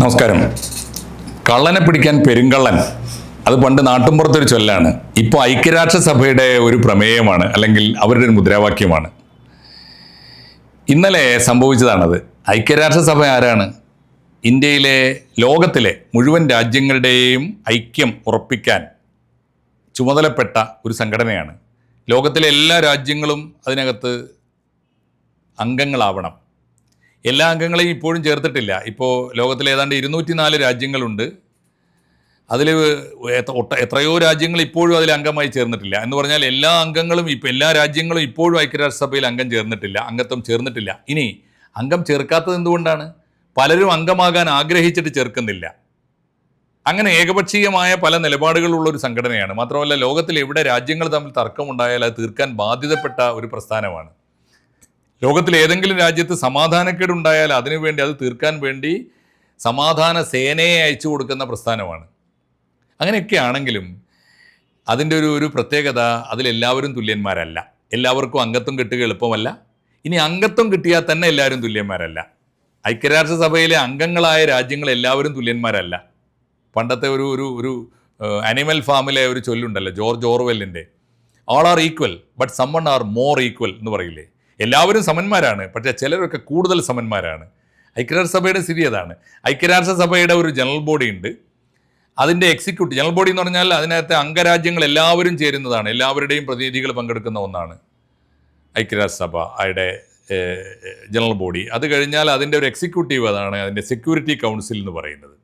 നമസ്കാരം. കള്ളനെ പിടിക്കാൻ പെരുങ്കള്ളൻ. അത് പണ്ട് നാട്ടുമ്പുറത്തൊരു ചൊല്ലാണ്. ഇപ്പോൾ ഐക്യരാഷ്ട്രസഭയുടെ ഒരു പ്രമേയമാണ് അല്ലെങ്കിൽ അവരുടെ ഒരു മുദ്രാവാക്യമാണ്. ഇന്നലെ സംഭവിച്ചതാണത്. ഐക്യരാഷ്ട്രസഭ ആരാണ്? ഇന്ത്യയിലെ ലോകത്തിലെ മുഴുവൻ രാജ്യങ്ങളുടെയും ഐക്യം ഉറപ്പിക്കാൻ ചുമതലപ്പെട്ട ഒരു സംഘടനയാണ്. ലോകത്തിലെ എല്ലാ രാജ്യങ്ങളും അതിനകത്ത് അംഗങ്ങളാവണം. എല്ലാ അംഗങ്ങളെയും ഇപ്പോഴും ചേർത്തിട്ടില്ല. ഇപ്പോൾ ലോകത്തിലെ ഏതാണ്ട് ഇരുന്നൂറ്റി നാല് രാജ്യങ്ങളുണ്ട് അതിൽ എത്രയോ രാജ്യങ്ങൾ ഇപ്പോഴും അതിൽ അംഗമായി ചേർന്നിട്ടില്ല. എന്ന് പറഞ്ഞാൽ എല്ലാ അംഗങ്ങളും ഇപ്പോൾ എല്ലാ രാജ്യങ്ങളും ഇപ്പോഴും ഐക്യരാഷ്ട്രസഭയിൽ അംഗം ചേർന്നിട്ടില്ല അംഗത്വം ചേർന്നിട്ടില്ല. ഇനി അംഗം ചേർക്കാത്തത് എന്തുകൊണ്ടാണ്? പലരും അംഗമാകാൻ ആഗ്രഹിച്ചിട്ട് ചേർക്കുന്നില്ല. അങ്ങനെ ഏകപക്ഷീയമായ പല നിലപാടുകളുള്ള ഒരു സംഘടനയാണ്. മാത്രമല്ല ലോകത്തിൽ എവിടെ രാജ്യങ്ങൾ തമ്മിൽ തർക്കമുണ്ടായാൽ അത് തീർക്കാൻ ബാധ്യതപ്പെട്ട ഒരു പ്രസ്ഥാനമാണ്. ലോകത്തിൽ ഏതെങ്കിലും രാജ്യത്ത് സമാധാനക്കേടുണ്ടായാൽ അതിനുവേണ്ടി അത് തീർക്കാൻ വേണ്ടി സമാധാന സേനയെ അയച്ചു കൊടുക്കുന്ന പ്രസ്ഥാനമാണ്. അങ്ങനെയൊക്കെ ആണെങ്കിലും അതിന്റെ ഒരു ഒരു പ്രത്യേകത അതിലെല്ലാവരും തുല്യന്മാരല്ല. എല്ലാവർക്കും അംഗത്വം കിട്ടുക എളുപ്പമല്ല. ഇനി അംഗത്വം കിട്ടിയാൽ തന്നെ എല്ലാവരും തുല്യന്മാരല്ല. ഐക്യരാഷ്ട്രസഭയിലെ അംഗങ്ങളായ രാജ്യങ്ങൾ എല്ലാവരും തുല്യന്മാരല്ല. പണ്ടത്തെ ഒരു ഒരു ഒരു അനിമൽ ഫാമിലെ ഒരു ചൊല്ലുണ്ടല്ലോ George ഓർവെല്ലിന്റെ. All are equal but some are more equal എന്ന് പറയില്ലേ? എല്ലാവരും സമന്മാരാണ്. പക്ഷേ ചിലരൊക്കെ കൂടുതൽ സമന്മാരാണ്. ഐക്യരാഷ്ട്രസഭയുടെ സ്ഥിതി അതാണ്. ഐക്യരാഷ്ട്രസഭയുടെ ഒരു ജനറൽ ബോഡി ഉണ്ട്. അതിന്റെ എക്സിക്യൂട്ടീവ് ജനറൽ ബോഡി എന്ന് പറഞ്ഞാൽ അതിനകത്തെ അംഗരാജ്യങ്ങൾ എല്ലാവരും ചേരുന്നതാണ്. എല്ലാവരുടെയും പ്രതിനിധികൾ പങ്കെടുക്കുന്ന ഒന്നാണ് ഐക്യരാഷ്ട്രസഭ അയുടെ ജനറൽ ബോഡി. അത് കഴിഞ്ഞാൽ അതിന്റെ ഒരു എക്സിക്യൂട്ടീവ് അതാണ് അതിന്റെ സെക്യൂരിറ്റി കൗൺസിൽ എന്ന് പറയുന്നത്.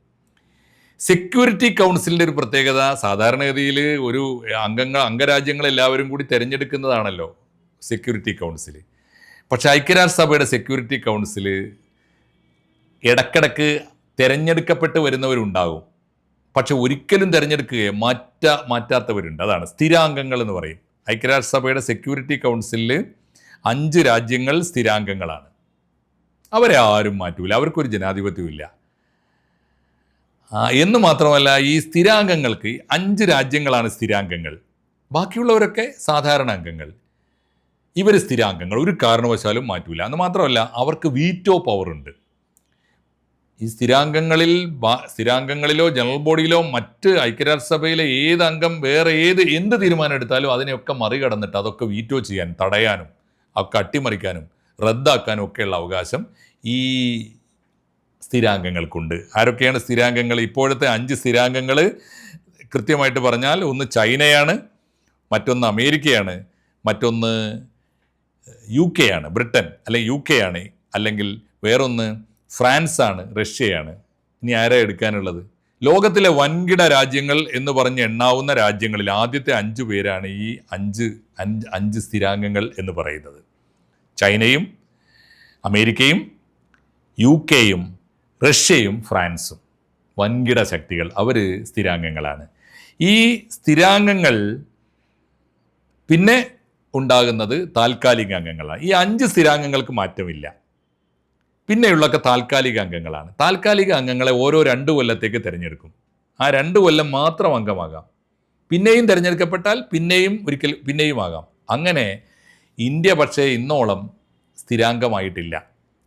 സെക്യൂരിറ്റി കൗൺസിലിന്റെ ഒരു പ്രത്യേകത സാധാരണഗതിയിൽ ഒരു അംഗങ്ങൾ അംഗരാജ്യങ്ങൾ എല്ലാവരും കൂടി തിരഞ്ഞെടുക്കുന്നതാണല്ലോ സെക്യൂരിറ്റി കൗൺസിൽ പക്ഷെ ഐക്യരാഷ്ട്രസഭയുടെ സെക്യൂരിറ്റി കൗൺസിൽ ഇടക്കിടക്ക് തിരഞ്ഞെടുക്കപ്പെട്ട് വരുന്നവരുണ്ടാകും പക്ഷെ ഒരിക്കലും തിരഞ്ഞെടുക്കുകയെ മാറ്റ മാറ്റാത്തവരുണ്ട്. അതാണ് സ്ഥിരാംഗങ്ങൾ എന്ന് പറയും. ഐക്യരാഷ്ട്രസഭയുടെ സെക്യൂരിറ്റി കൗൺസിലിൽ അഞ്ച് രാജ്യങ്ങൾ സ്ഥിരാംഗങ്ങളാണ്. അവരെ ആരും മാറ്റൂല. അവർക്കൊരു ജനാധിപത്യമില്ല എന്ന് മാത്രമല്ല ഈ സ്ഥിരാംഗങ്ങൾക്ക് അഞ്ച് രാജ്യങ്ങളാണ് സ്ഥിരാംഗങ്ങൾ. ബാക്കിയുള്ളവരൊക്കെ സാധാരണ അംഗങ്ങൾ. ഇവർ സ്ഥിരാംഗങ്ങൾ. ഒരു കാരണവശാലും മാറ്റൂല. എന്ന് മാത്രമല്ല അവർക്ക് വീറ്റോ പവർ ഉണ്ട്. ഈ സ്ഥിരാംഗങ്ങളിൽ സ്ഥിരാംഗങ്ങളിലോ ജനറൽ ബോഡിയിലോ മറ്റ് ഐക്യരാഷ്ട്രസഭയിലെ ഏത് അംഗം വേറെ ഏത് എന്ത് തീരുമാനം എടുത്താലും അതിനെയൊക്കെ മറികടന്നിട്ട് അതൊക്കെ വീറ്റോ ചെയ്യാൻ തടയാനും ഒക്കെ അട്ടിമറിക്കാനും റദ്ദാക്കാനും ഒക്കെയുള്ള അവകാശം ഈ സ്ഥിരാംഗങ്ങൾക്കുണ്ട്. ആരൊക്കെയാണ് സ്ഥിരാംഗങ്ങൾ? ഇപ്പോഴത്തെ അഞ്ച് സ്ഥിരാംഗങ്ങൾ കൃത്യമായിട്ട് പറഞ്ഞാൽ ഒന്ന് ചൈനയാണ് മറ്റൊന്ന് അമേരിക്കയാണ് മറ്റൊന്ന് യു കെ ആണ് ബ്രിട്ടൻ അല്ലെങ്കിൽ യു കെ ആണ് അല്ലെങ്കിൽ വേറൊന്ന് ഫ്രാൻസ് ആണ് റഷ്യയാണ് ഇനി ആരാ എടുക്കാനുള്ളത്? ലോകത്തിലെ വൻകിട രാജ്യങ്ങൾ എന്ന് പറഞ്ഞ് എണ്ണാവുന്ന രാജ്യങ്ങളിൽ ആദ്യത്തെ അഞ്ച് പേരാണ് ഈ അഞ്ച് അഞ്ച് അഞ്ച് സ്ഥിരാംഗങ്ങൾ എന്ന് പറയുന്നത്. ചൈനയും അമേരിക്കയും യു കെയും റഷ്യയും ഫ്രാൻസും വൻകിട ശക്തികൾ അവർ സ്ഥിരാംഗങ്ങളാണ്. ഈ സ്ഥിരാംഗങ്ങൾ പിന്നെ ഉണ്ടാകുന്നത് താൽക്കാലിക അംഗങ്ങളാണ്. ഈ അഞ്ച് സ്ഥിരാംഗങ്ങൾക്ക് മാറ്റമില്ല. പിന്നെയുള്ളൊക്കെ താൽക്കാലിക അംഗങ്ങളാണ്. താൽക്കാലിക അംഗങ്ങളെ ഓരോ രണ്ട് കൊല്ലത്തേക്ക് തിരഞ്ഞെടുക്കും. ആ രണ്ട് കൊല്ലം മാത്രം അംഗമാകാം. പിന്നെയും തിരഞ്ഞെടുക്കപ്പെട്ടാൽ പിന്നെയും ഒരിക്കൽ പിന്നെയും ആകാം. അങ്ങനെ ഇന്ത്യ പക്ഷേ ഇന്നോളം സ്ഥിരാംഗമായിട്ടില്ല.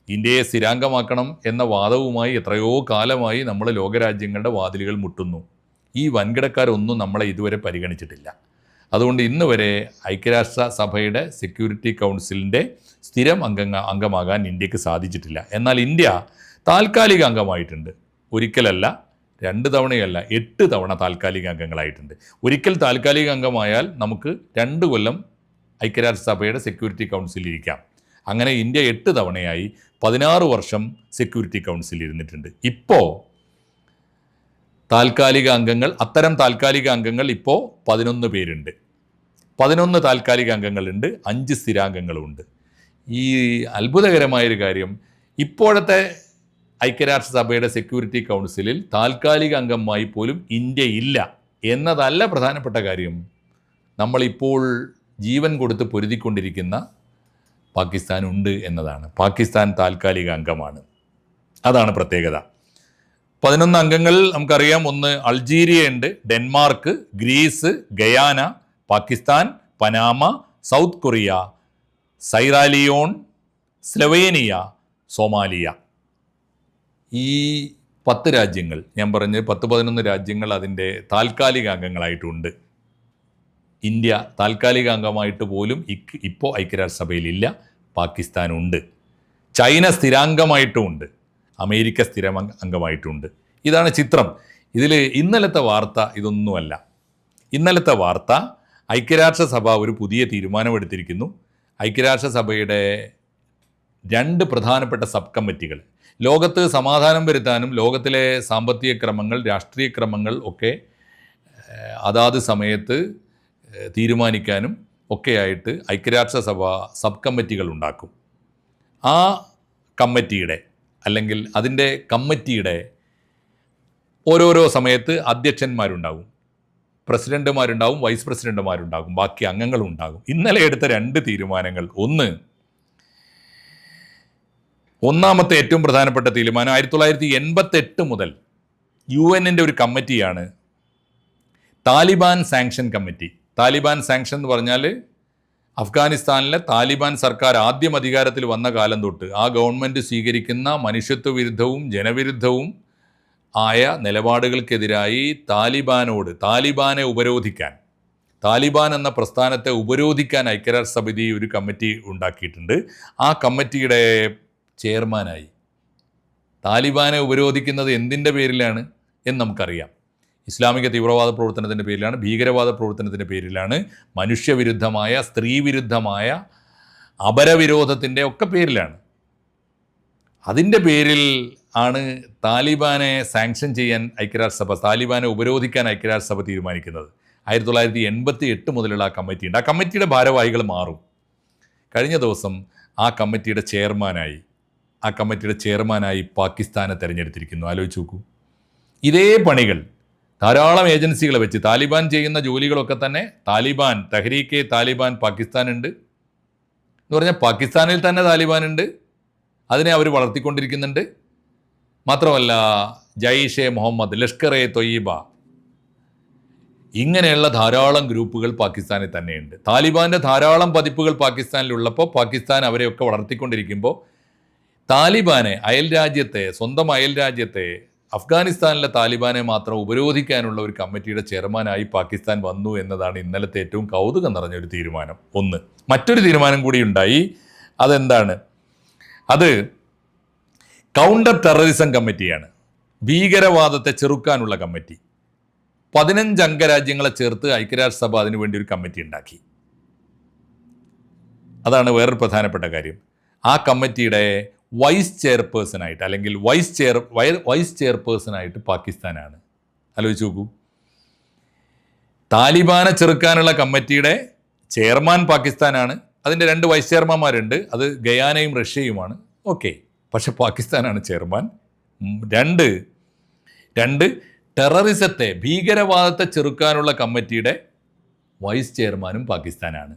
ഇന്ത്യയെ സ്ഥിരാംഗമാക്കണം എന്ന വാദവുമായി എത്രയോ കാലമായി നമ്മൾ ലോകരാജ്യങ്ങളുടെ വാതിലുകൾ മുട്ടുന്നു. ഈ വൻകിടക്കാരൊന്നും നമ്മളെ ഇതുവരെ പരിഗണിച്ചിട്ടില്ല. അതുകൊണ്ട് ഇന്ന് വരെ ഐക്യരാഷ്ട്ര സഭയുടെ സെക്യൂരിറ്റി കൗൺസിലിന്റെ സ്ഥിരം അംഗങ്ങ അംഗമാകാൻ ഇന്ത്യയ്ക്ക് സാധിച്ചിട്ടില്ല. എന്നാൽ ഇന്ത്യ താൽക്കാലിക അംഗമായിട്ടുണ്ട്. ഒരിക്കലല്ല രണ്ട് തവണയല്ല എട്ട് തവണ താൽക്കാലിക അംഗങ്ങളായിട്ടുണ്ട്. ഒരിക്കൽ താൽക്കാലിക അംഗമായാൽ നമുക്ക് രണ്ട് കൊല്ലം ഐക്യരാഷ്ട്രസഭയുടെ സെക്യൂരിറ്റി കൗൺസിലിൽ ഇരിക്കാം. അങ്ങനെ ഇന്ത്യ എട്ട് തവണയായി പതിനാറ് വർഷം സെക്യൂരിറ്റി കൗൺസിലിൽ ഇരുന്നിട്ടുണ്ട്. ഇപ്പോൾ താൽക്കാലിക അംഗങ്ങൾ അത്തരം താൽക്കാലിക അംഗങ്ങൾ ഇപ്പോൾ പതിനൊന്ന് പേരുണ്ട്. പതിനൊന്ന് താൽക്കാലിക അംഗങ്ങളുണ്ട് അഞ്ച് സ്ഥിരാംഗങ്ങളുമുണ്ട് ഈ അത്ഭുതകരമായൊരു കാര്യം ഇപ്പോഴത്തെ ഐക്യരാഷ്ട്രസഭയുടെ സെക്യൂരിറ്റി കൗൺസിലിൽ താൽക്കാലിക അംഗമായി പോലും ഇന്ത്യ ഇല്ല എന്നതല്ല പ്രധാനപ്പെട്ട കാര്യം. നമ്മളിപ്പോൾ ജീവൻ കൊടുത്ത് പൊരുതിക്കൊണ്ടിരിക്കുന്ന പാകിസ്ഥാൻ ഉണ്ട് എന്നതാണ്. പാകിസ്ഥാൻ താൽക്കാലിക അംഗമാണ്. അതാണ് പ്രത്യേകത. പതിനൊന്ന് അംഗങ്ങൾ നമുക്കറിയാം. ഒന്ന് അൾജീരിയ ഉണ്ട് Denmark Greece Guyana Pakistan Panama South Korea Sierra Leone Slovenia Somalia. ഈ പത്ത് രാജ്യങ്ങൾ ഞാൻ പറഞ്ഞ് പത്ത് പതിനൊന്ന് രാജ്യങ്ങൾ അതിന്റെ താൽക്കാലിക അംഗങ്ങളായിട്ടുണ്ട്. ഇന്ത്യ താൽക്കാലിക അംഗമായിട്ട് പോലും ഇപ്പോൾ ഐക്യരാഷ്ട്രസഭയിലില്ല പാകിസ്ഥാനുണ്ട്. ചൈന സ്ഥിരാംഗമായിട്ടുമുണ്ട് അമേരിക്ക സ്ഥിരം അംഗമായിട്ടുമുണ്ട് ഇതാണ് ചിത്രം. ഇതിൽ ഇന്നലത്തെ വാർത്ത ഇതൊന്നുമല്ല. ഇന്നലത്തെ വാർത്ത ഐക്യരാഷ്ട്രസഭ ഒരു പുതിയ തീരുമാനമെടുത്തിരിക്കുന്നു. ഐക്യരാഷ്ട്രസഭയുടെ രണ്ട് പ്രധാനപ്പെട്ട സബ് കമ്മിറ്റികൾ. ലോകത്ത് സമാധാനം വരുത്താനും ലോകത്തിലെ സാമ്പത്തിക ക്രമങ്ങൾ രാഷ്ട്രീയ ക്രമങ്ങൾ ഒക്കെ അതാത് സമയത്ത് തീരുമാനിക്കാനും ഒക്കെയായിട്ട് ഐക്യരാഷ്ട്രസഭ സബ് കമ്മിറ്റികൾ ഉണ്ടാക്കും. ആ കമ്മിറ്റിയുടെ അല്ലെങ്കിൽ അതിന്റെ കമ്മിറ്റിയുടെ ഓരോരോ സമയത്ത് അധ്യക്ഷന്മാരുണ്ടാകും പ്രസിഡന്റുമാരുണ്ടാവും വൈസ് പ്രസിഡന്റുമാരുണ്ടാകും ബാക്കി അംഗങ്ങളും ഉണ്ടാകും. ഇന്നലെ എടുത്ത രണ്ട് തീരുമാനങ്ങൾ. ഒന്ന് ഒന്നാമത്തെ ഏറ്റവും പ്രധാനപ്പെട്ട തീരുമാനം ആയിരത്തി തൊള്ളായിരത്തി എൺപത്തെട്ട് മുതൽ യു എന്നിന്റെ ഒരു കമ്മിറ്റിയാണ് Taliban sanction committee. Taliban sanction എന്ന് പറഞ്ഞാൽ അഫ്ഗാനിസ്ഥാനിലെ താലിബാൻ സർക്കാർ ആദ്യം അധികാരത്തിൽ വന്ന കാലം തൊട്ട് ആ ഗവൺമെന്റ് സ്വീകരിക്കുന്ന മനുഷ്യത്വ വിരുദ്ധവും ജനവിരുദ്ധവും ആയ നിലപാടുകൾക്കെതിരായി താലിബാനോട് താലിബാനെ ഉപരോധിക്കാൻ താലിബാൻ എന്ന പ്രസ്ഥാനത്തെ ഉപരോധിക്കാൻ ഐക്യരാഷ്ട്രസമിതി ഒരു കമ്മിറ്റി ഉണ്ടാക്കിയിട്ടുണ്ട്. ആ കമ്മിറ്റിയുടെ ചെയർമാനായി. താലിബാനെ ഉപരോധിക്കുന്നത് എന്തിന്റെ പേരിലാണ് എന്ന് നമുക്കറിയാം. ഇസ്ലാമിക തീവ്രവാദ പ്രവർത്തനത്തിന്റെ പേരിലാണ് ഭീകരവാദ പ്രവർത്തനത്തിന്റെ പേരിലാണ് മനുഷ്യവിരുദ്ധമായ സ്ത്രീവിരുദ്ധമായ അപരവിരോധത്തിന്റെ ഒക്കെ പേരിലാണ്. അതിന്റെ പേരിൽ ആണ് താലിബാനെ സാങ്ഷൻ ചെയ്യാൻ ഐക്യരാഷ്ട്രസഭ താലിബാനെ ഉപരോധിക്കാൻ ഐക്യരാഷ്ട്രസഭ തീരുമാനിക്കുന്നത്. ആയിരത്തി തൊള്ളായിരത്തി എൺപത്തി എട്ട് മുതലുള്ള ആ കമ്മിറ്റി ഉണ്ട് ആ കമ്മിറ്റിയുടെ ഭാരവാഹികൾ മാറും. കഴിഞ്ഞ ദിവസം ആ കമ്മിറ്റിയുടെ ചെയർമാനായി ആ കമ്മിറ്റിയുടെ ചെയർമാനായി പാകിസ്ഥാനെ തിരഞ്ഞെടുത്തിരിക്കുന്നു. ആലോചിച്ച് നോക്കൂ. ഇതേ പണികൾ ധാരാളം ഏജൻസികളെ വെച്ച് താലിബാൻ ചെയ്യുന്ന ജോലികളൊക്കെ തന്നെ താലിബാൻ തഹരീക്കെ താലിബാൻ പാകിസ്ഥാനുണ്ട്. എന്ന് പറഞ്ഞാൽ പാകിസ്ഥാനിൽ തന്നെ താലിബാനുണ്ട്. അതിനെ അവർ വളർത്തിക്കൊണ്ടിരിക്കുന്നുണ്ട്. മാത്രമല്ല ജയ്ഷെ മുഹമ്മദ് ലഷ്കർ എ തൊയ്യബ ഇങ്ങനെയുള്ള ധാരാളം ഗ്രൂപ്പുകൾ പാകിസ്ഥാനിൽ തന്നെയുണ്ട്. താലിബാന്റെ ധാരാളം പതിപ്പുകൾ പാകിസ്ഥാനിലുള്ളപ്പോൾ പാകിസ്ഥാൻ അവരെയൊക്കെ വളർത്തിക്കൊണ്ടിരിക്കുമ്പോൾ താലിബാനെ അയൽ രാജ്യത്തെ സ്വന്തം അയൽ രാജ്യത്തെ അഫ്ഗാനിസ്ഥാനിലെ താലിബാനെ മാത്രം ഉപരോധിക്കാനുള്ള ഒരു കമ്മിറ്റിയുടെ ചെയർമാനായി പാകിസ്ഥാൻ വന്നു എന്നതാണ് ഇന്നലത്തെ ഏറ്റവും കൗതുകം നിറഞ്ഞ ഒരു തീരുമാനം. ഒന്ന്. മറ്റൊരു തീരുമാനം കൂടി ഉണ്ടായി. അതെന്താണ്? അത് കൗണ്ടർ ടെററിസം കമ്മിറ്റിയാണ്. ഭീകരവാദത്തെ ചെറുക്കാനുള്ള കമ്മിറ്റി. പതിനഞ്ച് അംഗരാജ്യങ്ങളെ ചേർത്ത് ഐക്യരാഷ്ട്രസഭ അതിനുവേണ്ടി ഒരു കമ്മിറ്റി ഉണ്ടാക്കി. അതാണ് വേറൊരു പ്രധാനപ്പെട്ട കാര്യം. ആ കമ്മിറ്റിയുടെ വൈസ് ചെയർപേഴ്സണായിട്ട് അല്ലെങ്കിൽ വൈസ് ചെയർ വൈസ് ചെയർപേഴ്സണായിട്ട് പാകിസ്ഥാനാണ്. ആലോചിച്ച് നോക്കൂ. താലിബാനെ ചെറുക്കാനുള്ള കമ്മിറ്റിയുടെ ചെയർമാൻ പാകിസ്ഥാനാണ്. അതിന്റെ രണ്ട് വൈസ് ചെയർമാന്മാരുണ്ട് അത് ഗയാനയും റഷ്യയുമാണ്. ഓക്കെ. പക്ഷെ പാകിസ്ഥാനാണ് ചെയർമാൻ. രണ്ട് രണ്ട് ടെററിസത്തെ ഭീകരവാദത്തെ ചെറുക്കാനുള്ള കമ്മിറ്റിയുടെ വൈസ് ചെയർമാനും പാകിസ്ഥാനാണ്.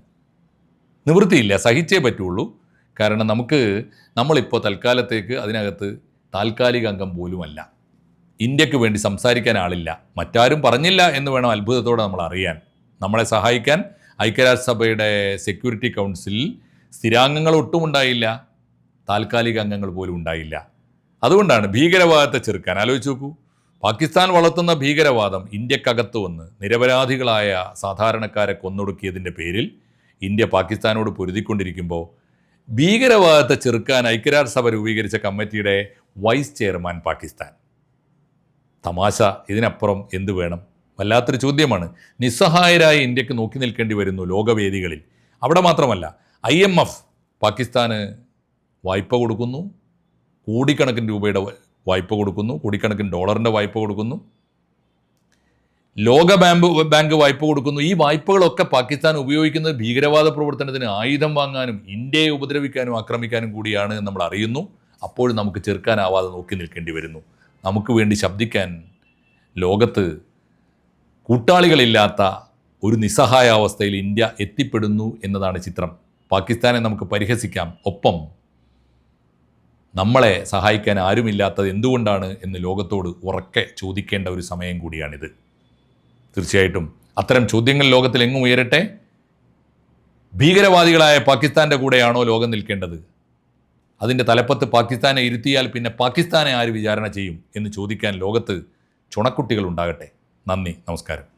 നിവൃത്തിയില്ല സഹിച്ചേ പറ്റുള്ളൂ. കാരണം നമുക്ക് നമ്മളിപ്പോൾ തൽക്കാലത്തേക്ക് അതിനകത്ത് താൽക്കാലിക അംഗം പോലുമല്ല. ഇന്ത്യയ്ക്ക് വേണ്ടി സംസാരിക്കാൻ ആളില്ല. മറ്റാരും പറഞ്ഞില്ല എന്ന് വേണം അത്ഭുതത്തോടെ നമ്മൾ അറിയാൻ. നമ്മളെ സഹായിക്കാൻ ഐക്യരാഷ്ട്രസഭയുടെ സെക്യൂരിറ്റി കൗൺസിലിൽ സ്ഥിരാംഗങ്ങൾ ഒട്ടും ഉണ്ടായില്ല താൽക്കാലിക അംഗങ്ങൾ പോലും ഉണ്ടായില്ല. അതുകൊണ്ടാണ് ഭീകരവാദത്തെ ചെറുക്കാൻ. ആലോചിച്ച് നോക്കൂ. പാകിസ്ഥാൻ വളർത്തുന്ന ഭീകരവാദം ഇന്ത്യക്കകത്ത് വന്ന് നിരപരാധികളായ സാധാരണക്കാരെ കൊന്നൊടുക്കിയതിന്റെ പേരിൽ ഇന്ത്യ പാകിസ്ഥാനോട് പൊരുതിക്കൊണ്ടിരിക്കുമ്പോൾ ഭീകരവാദത്തെ ചെറുക്കാൻ ഐക്യരാഷ്ട്രസഭ രൂപീകരിച്ച കമ്മിറ്റിയുടെ വൈസ് ചെയർമാൻ പാകിസ്ഥാൻ. തമാശ. ഇതിനപ്പുറം എന്ത് വേണം? വല്ലാത്തൊരു ചോദ്യമാണ്. നിസ്സഹായരായ ഇന്ത്യയ്ക്ക് നോക്കി നിൽക്കേണ്ടി വരുന്നു ലോകവേദികളിൽ. അവിടെ മാത്രമല്ല ഐ എം എഫ് പാകിസ്ഥാന് വായ്പ കൊടുക്കുന്നു. കോടിക്കണക്കിന് രൂപയുടെ വായ്പ കൊടുക്കുന്നു. കോടിക്കണക്കിന് ഡോളറിന്റെ വായ്പ കൊടുക്കുന്നു. ലോക ബാങ്ക് ബാങ്ക് വായ്പ കൊടുക്കുന്നു. ഈ വായ്പകളൊക്കെ പാകിസ്ഥാൻ ഉപയോഗിക്കുന്നത് ഭീകരവാദ പ്രവർത്തനത്തിന് ആയുധം വാങ്ങാനും ഇന്ത്യയെ ഉപദ്രവിക്കാനും ആക്രമിക്കാനും കൂടിയാണ് എന്ന് നമ്മൾ അറിയുന്നു. അപ്പോഴും നമുക്ക് ചെറുക്കാനാവാതെ നോക്കി നിൽക്കേണ്ടി വരുന്നു. നമുക്ക് വേണ്ടി ശബ്ദിക്കാൻ ലോകത്ത് കൂട്ടാളികളില്ലാത്ത ഒരു നിസ്സഹായാവസ്ഥയിൽ ഇന്ത്യ എത്തിപ്പെടുന്നു എന്നതാണ് ചിത്രം. പാകിസ്ഥാനെ നമുക്ക് പരിഹസിക്കാം. ഒപ്പം നമ്മളെ സഹായിക്കാൻ ആരുമില്ലാത്തത് എന്തുകൊണ്ടാണ് എന്ന് ലോകത്തോട് ഉറക്കെ ചോദിക്കേണ്ട ഒരു സമയം കൂടിയാണിത്. തീർച്ചയായിട്ടും അത്തരം ചോദ്യങ്ങൾ ലോകത്തിൽ എങ്ങും ഉയരട്ടെ? ഭീകരവാദികളായ പാകിസ്ഥാന്റെ കൂടെയാണോ ലോകം നിൽക്കേണ്ടത്? അതിന്റെ തലപ്പത്ത് പാകിസ്ഥാനെ ഇരുത്തിയാൽ പിന്നെ പാകിസ്ഥാനെ ആര് വിചാരണ ചെയ്യും എന്ന് ചോദിക്കാൻ ലോകത്ത് ചുണക്കുട്ടികൾ ഉണ്ടാകട്ടെ. നന്ദി നമസ്കാരം.